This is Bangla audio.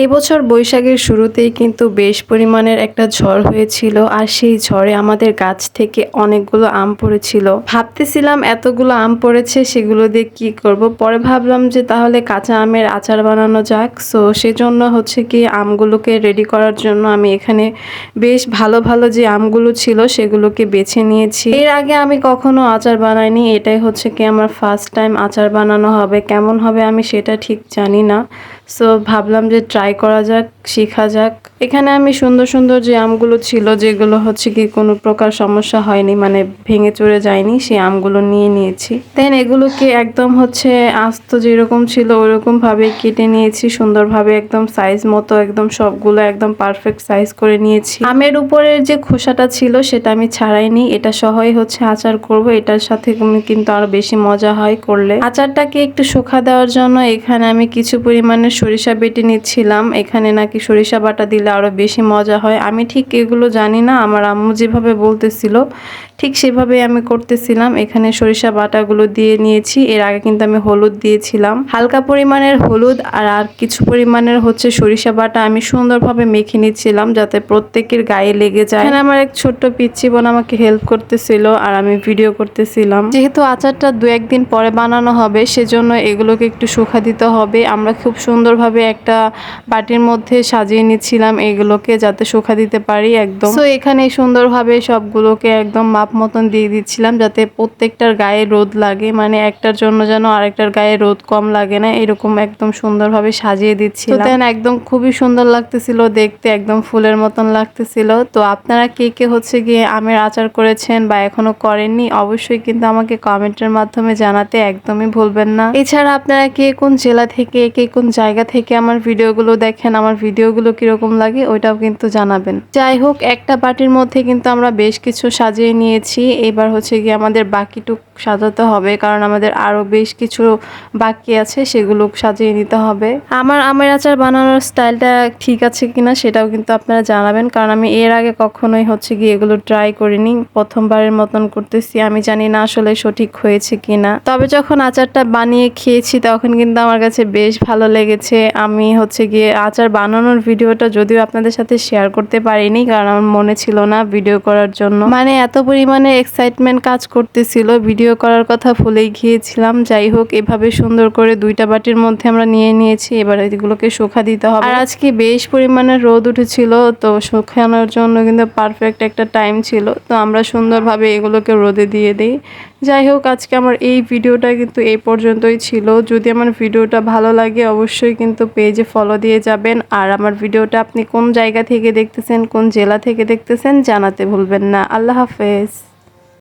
এই বছর বৈশাখের শুরুতেই কিন্তু বেশ পরিমাণের একটা ঝড় হয়েছিল আর সেই ঝড়ে আমাদের গাছ থেকে অনেকগুলো আম পড়েছিল। ভাবতেছিলাম এতগুলো আম পড়েছে, সেগুলো দিয়ে কি করব? পরে ভাবলাম যে তাহলে কাঁচা আমের আচার বানানো যাক। সো সেজন্য হচ্ছে কি আমগুলোকে রেডি করার জন্য আমি এখানে বেশ ভালো ভালো যে আমগুলো ছিল সেগুলোকে বেছে নিয়েছি। এর আগে আমি কখনো আচার বানাইনি, এটাই হচ্ছে কি আমার ফার্স্ট টাইম আচার বানানো হবে। কেমন হবে আমি সেটা ঠিক জানি না। সো ভাবলাম যে ট্রাই করা যাক, শেখা যাক। এখানে আমি সুন্দর সুন্দর যে আমগুলো ছিল, যেগুলো হচ্ছে কি কোনো প্রকার সমস্যা হয়নি মানে ভেঙে চড়ে যায়নি, সেই আমগুলো নিয়ে নিয়েছি। দেন এগুলোকে একদম হচ্ছে আস্ত যেরকম ছিল ওরকম ভাবে কেটে নিয়েছি, সুন্দরভাবে একদম সাইজ মতো, একদম সবগুলো একদম পারফেক্ট সাইজ করে নিয়েছি। আমের উপরের যে খোসাটা ছিল, সেটা আমি ছাড়াইনি। এটা সহই হচ্ছে আচার করব, এটার সাথে কিন্তু আরও বেশি মজা হয় করলে। আচারটাকে একটু শুকা দেওয়ার জন্য এখানে আমি কিছু পরিমাণে সরিষা বেটে নিচ্ছিলাম। এখানে নাকি সরিষা বাটা দিলে আরও বেশি মজা হয়। আমি ঠিক এগুলো জানি না, আমার আম্মু যেভাবে বলতেছিল ঠিক সেভাবে আমি করতেছিলাম। এখানে সরিষা বাটাগুলো দিয়ে নিয়েছি। এর আগে কিন্তু আমি হলুদ দিয়েছিলাম। হালকা পরিমাণের হলুদ আর আর কিছু পরিমাণের হচ্ছে সরিষা বাটা আমি সুন্দরভাবে মেখে নিচ্ছিলাম যাতে প্রত্যেকের গায়ে লেগে যায়। এখানে আমার এক ছোট্ট পিচ্ছি বোন আমাকে হেল্প করতেছিল আর আমি ভিডিও করতেছিলাম। যেহেতু আচারটা দু একদিন পরে বানানো হবে, সেজন্য এগুলোকে একটু শুকা দিতে হবে। আমরা খুব সুন্দরভাবে একটা বাটির মধ্যে সাজিয়ে নিচ্ছিলাম এগুলোকে যাতে শুকা দিতে পারি একদম। তো এখানে সুন্দরভাবে সবগুলোকে একদম মাপ মতন দিয়ে দিচ্ছিলাম যাতে প্রত্যেকটার গায়ে রোদ লাগে মানে একটার জন্য যেন আরেকটার গায়ে রোদ কম লাগে না এরকম একদম সুন্দরভাবে সাজিয়ে দিচ্ছিলাম। দেন একদম খুবই সুন্দর লাগতেছিল দেখতে একদম ফুলের মতন লাগতেছিল। তো আপনারা কে কে হচ্ছে গিয়ে আমের আচার করেছেন বা এখনও করেননি অবশ্যই কিন্তু আমাকে কমেন্টের মাধ্যমে জানাতে একদমই ভুলবেন না। এছাড়া আপনারা কে কোন জেলা থেকে কে কোন জায়গা থেকে আমার ভিডিওগুলো দেখেন আমার ভিডিওগুলো কীরকম লাগে ওইটাও কিন্তু জানাবেন। যাই হোক একটা বাটির মধ্যে কিন্তু আমরা বেশ কিছু সাজিয়ে নিয়েছি। এবার হচ্ছে গিয়ে আমাদের বাকিটুক সাজাতে হবে, কারণ আমাদের আরও বেশ কিছু বাকি আছে, সেগুলো সাজিয়ে নিতে হবে। আমার আমের আচার বানানোর স্টাইলটা ঠিক আছে কিনা সেটাও কিন্তু আপনারা জানাবেন, কারণ আমি এর আগে কখনোই হচ্ছে গিয়ে এগুলো ট্রাই করিনি। প্রথমবারের মতন করতেছি, আমি জানি না আসলে সঠিক হয়েছে কিনা। তবে যখন আচারটা বানিয়ে খেয়েছি, তখন কিন্তু আমার কাছে বেশ ভালো লেগেছে। আমি হচ্ছে গিয়ে আচার বানানোর ভিডিওটা যদিও আপনাদের সাথে শেয়ার করতে পারিনি, কারণ আমার মনে ছিল না ভিডিও করার জন্য। মানে এত পরিমাণে এক্সাইটমেন্ট কাজ করতেছিল। ভিডিও করার কথা ভুলেই গিয়েছিলাম। যাই হোক, এভাবে সুন্দর করে দুইটা বাটির মধ্যে আমরা নিয়ে নিয়েছি। এবার এগুলোকে শুকা দিতে হবে। আর আজকে বেশ পরিমাণে রোদ উঠেছিল, তো শুকানোর জন্য কিন্তু পারফেক্ট একটা টাইম ছিল। তো আমরা সুন্দরভাবে এগুলোকে রোদে দিয়ে দিই। যাই হোক, আজকে আমার এই ভিডিওটা কিন্তু এই পর্যন্তই ছিল। যদি আমার ভিডিওটা ভালো লাগে, অবশ্যই কিন্তু পেজে ফলো দিয়ে যাবেন। আর আমার ভিডিওটা আপনি কোন জায়গা থেকে দেখতেছেন, কোন জেলা থেকে দেখতেছেন, জানাতে ভুলবেন না। আল্লাহ হাফেজ।